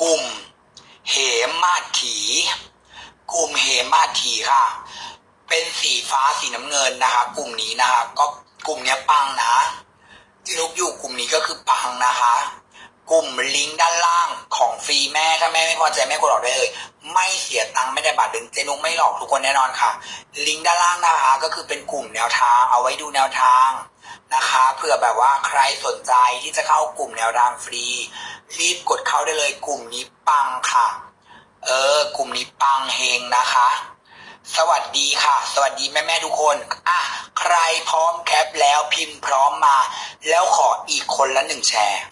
กลุ่มเหมมาถี กลุ่มเหมมาถีค่ะ เป็นสีฟ้าสีน้ำเงินนะคะ กลุ่มนี้นะคะ ก็กลุ่มเนี้ยปังนะที่นุกอยู่กลุ่มนี้ก็คือปังนะคะ กลุ่มลิงก์ด้านล่างของฟรีแม่ถ้าแม่ไม่พอใจแม่กดออกได้เลย ไม่เสียตังค์ไม่ได้บาทดึงเจนุกไม่หลอกทุกคนแน่นอนค่ะ ลิงก์ด้านล่างนะคะ ก็คือเป็นกลุ่มแนวทางเอาไว้ดูแนวทางนะคะเผื่อแบบว่าใครสนใจที่จะเข้ากลุ่มแนวทางฟรี รีบกดเข้าได้เลย กลุ่มนี้ปังค่ะ เออ กลุ่มนี้ปังเฮงนะคะ สวัสดีค่ะ สวัสดีแม่แม่ทุกคนอะใครพร้อมแคปแล้วพิมพ์พร้อมมา แล้วขออีกคนละหนึ่งแชร์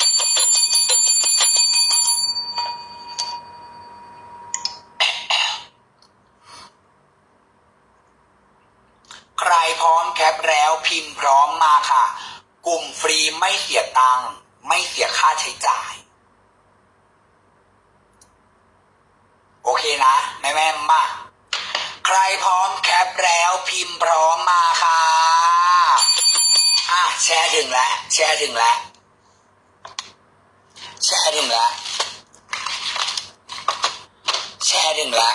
ใครพร้อมแคปแล้วพิมพ์พร้อมมาค่ะ กลุ่มฟรีไม่เสียตังค์ไม่เสียค่าใช้จ่าย โอเคนะ แม่แม่มาใครพร้อมแคปแล้วพิมพ์พร้อมมาค่ะอะแชร์ถึงแล้วแชร์ถึงแล้วแชร์ถึงแล้วแชร์ถึงแล้ว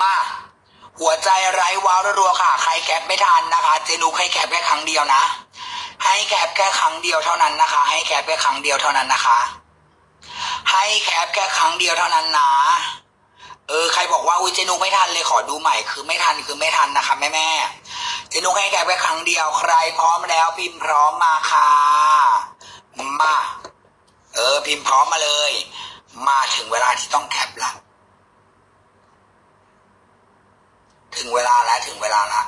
มา หัว ใจไร้ว้าวรัวๆค่ะ ใครแคปไม่ทันนะคะ เจนุกให้แคปแค่ครั้งเดียวนะ ให้แคปแค่ครั้งเดียวเท่านั้นนะคะ ให้แคปแค่ครั้งเดียวเท่านั้นนะคะ ให้แคปแค่ครั้งเดียวเท่านั้นนะ เออ ใครบอกว่าอุ้ยเจนุกไม่ทันเลยขอดูใหม่ คือไม่ทันคือไม่ทันนะคะแม่แม่เจนุกให้แคปแค่ครั้งเดียว ใครพร้อมแล้วพิมพ์พร้อมมาค่ะ มา เออ พิมพ์พร้อมมาเลย มาถึงเวลาที่ต้องแคปละ ถึงเวลาแล้วถึงเวลาละ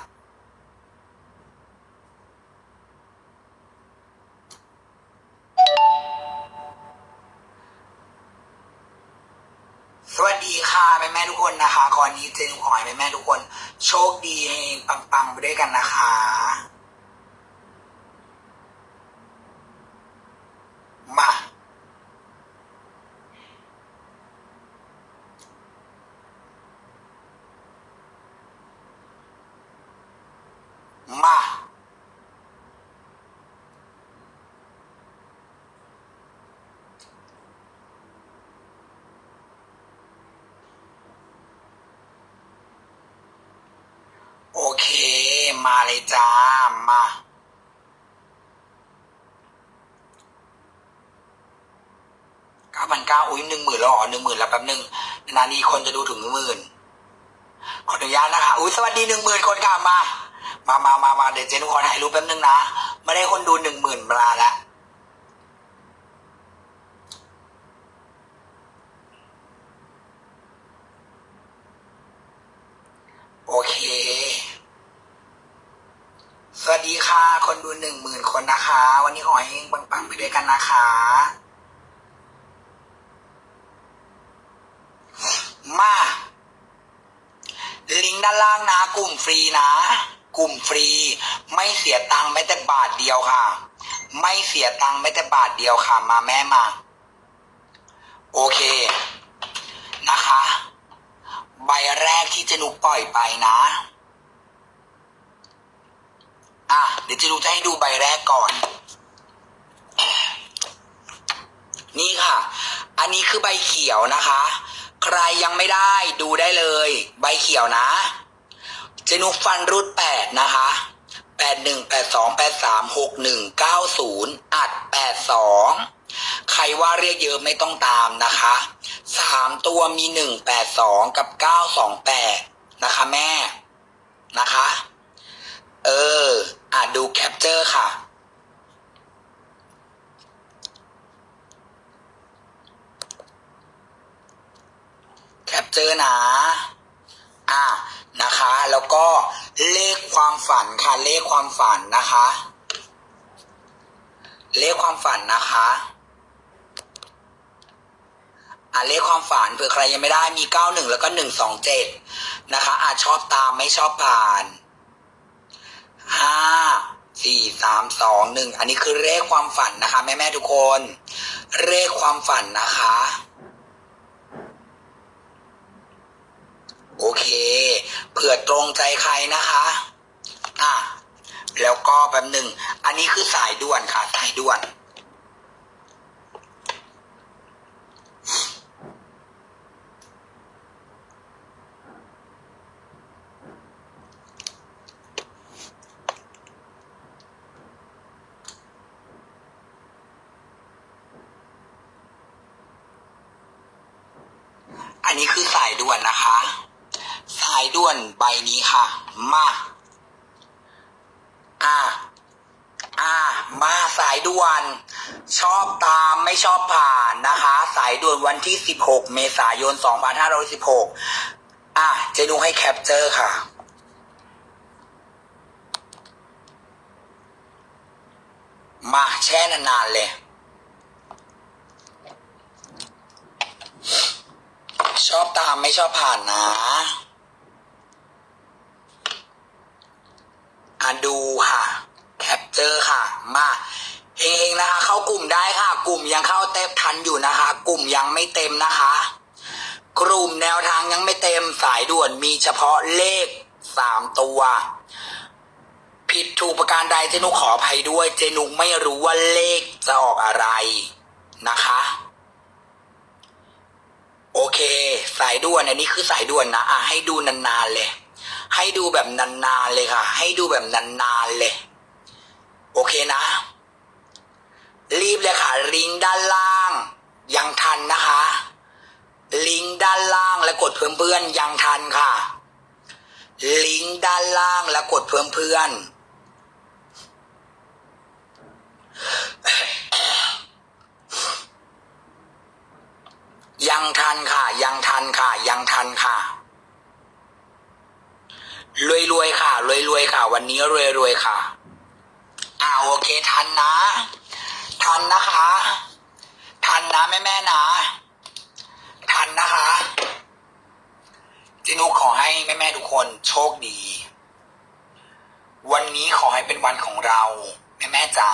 สวัสดีค่ะแม่แม่ทุกคนนะคะคอนี้เจนขอให้แม่แม่ทุกคน โชคดีให้ปังๆไปด้วยกันนะคะ มา มา โอเค มาเลยจ้า มา เก้าพันเก้าอุ้ยหนึ่งหมื่นแล้วอ๋อหนึ่งหมื่นแล้วแป๊บหนึ่งนานีคนจะดูถึงหมื่นขออนุญาตนะคะ อุ้ยสวัสดีหนึ่งหมื่นคนค่ะมา มามามามาเดี๋ยวเจนุขอถ่ายรูปแป๊บนึงนะ ไม่ได้คนดูหนึ่งหมื่นมาแล้ว โอเค สวัส ดีค่ะ คนดูหนึ่งหมื่นคนนะคะ วันนี้ขอให้ปังๆไปด้วยกันนะคะ มา ลิงก์ด้านล่างนะ กลุ่มฟรีนะ กลุ่มฟรี ไม่เสียตังค์แม้แต่บาทเดียวค่ะ ไม่เสียตังค์แม้แต่บาทเดียวค่ะ มาแม่มา โอเค นะคะ ใบแรกที่เจนุกปล่อยไปนะ อะ เดี๋ยวจนุกจะให้ดูใบแรกก่อน นี่ค่ะ อันนี้คือใบเขียวนะคะ ใครยังไม่ได้ดูได้เลย ใบเขียวนะเจนุกฟันรูดแปดนะคะแปดหนึ่งแปดสองแปดสามหกหนึ่งเก้าศูนย์อัดแปดสองใครว่าเรียกเยอะไม่ต้องตามนะคะสามตัวมีหนึ่งแปดสองกับเก้าสองแปดนะคะแม่นะคะ เออ อะดูแคปเจอร์ค่ะ แคปเจอร์นะ อะนะคะ แล้วก็เลขความฝันค่ะ เลขความฝันนะคะ เลขความฝันนะคะอะเลขความฝันเผื่อใครยังไม่ได้มีเก้าหนึ่งแล้วก็หนึ่งสองเจ็ดนะคะ อาจชอบตามไม่ชอบผ่าน ห้าสี่สามสองหนึ่งอันนี้คือเลขความฝันนะคะ แม่แม่ทุกคน เลขความฝันนะคะ โอเคเผื่อตรงใจใครนะคะ อะแล้วก็แป๊บหนึ่ง อันนี้คือสายด่วนค่ะ สายด่วน อันนี้คือสายด่วนนะคะ สายด่วนใบนี้ค่ะ มาอ่าอ่า มาสายด่วน ชอบตามไม่ชอบผ่านนะคะ สายด่วนวันที่ 16 เมษายน 2516 อะเจนุให้แคปเจอร์ค่ะมาแช่นานๆเลย ชอบตามไม่ชอบผ่านนะอะดูค่ะแคปเจอร์ค่ะ มาเฮงๆนะคะ เข้ากลุ่มได้ค่ะ กลุ่มยังเข้าเต็มทันอยู่นะคะ กลุ่มยังไม่เต็มนะคะ กลุ่มแนวทางยังไม่เต็มสายด่วนมีเฉพาะเลขสามตัว ผิดถูกประการใดเจนุกขออภัยด้วย เจนุกไม่รู้ว่าเลขจะออกอะไรนะคะ โอเค สายด่วนอันนี้คือสายด่วนนะอะให้ดูนานๆเลย ให้ดูแบบนานๆเลยค่ะ ให้ดูแบบนานๆเลย โอเคนะ รีบเลยค่ะ ลิงก์ด้านล่าง ยังทันนะคะ ลิงก์ด้านล่างและกดเพิ่มเพื่อนๆยังทันค่ะ ลิงก์ด้านล่างและกดเพิ่มเพื่อน ยังทันค่ะ ยังทันค่ะ ยังทันค่ะรวยรวยค่ะรวยรวยค่ะ วันนี้รวยรวยค่ะ อ่าโอเค ทันนะ ทันนะคะ ทันนะแม่แม่นะ ทันนะคะจินุขอให้แม่แม่ทุกคนโชคดี วันนี้ขอให้เป็นวันของเรา แม่แม่จ๋า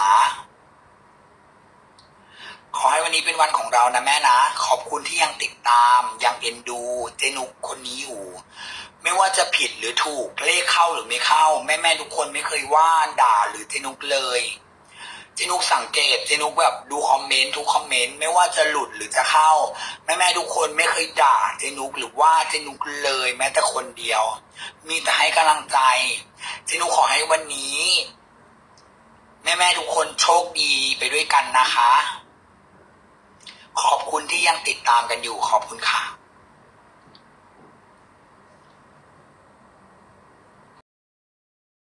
ขอให้วันนี้เป็นวันของเรานะแม่นะ ขอบคุณที่ยังติดตาม ยังเอ็นดูเจนุกคนนี้อยู่ ไม่ว่าจะผิดหรือถูกเลขเข้าหรือไม่เข้า แม่แม่ทุกคนไม่เคยว่าด่าหรือเจนุกเลย เจนุกสังเกตเจนุกแบบดูคอมเมนต์ทุกคอมเมนต์ไม่ว่าจะหลุดหรือจะเข้า แม่แม่ทุกคนไม่เคยด่าเจนุกหรือว่าเจนุกเลย แม้แต่คนเดียว มีแต่ให้กำลังใจเจนุกขอให้วันนี้ แม่แม่ทุกคนโชคดีไปด้วยกันนะคะ ขอบคุณที่ยังติดตามกันอยู่ขอบคุณค่ะ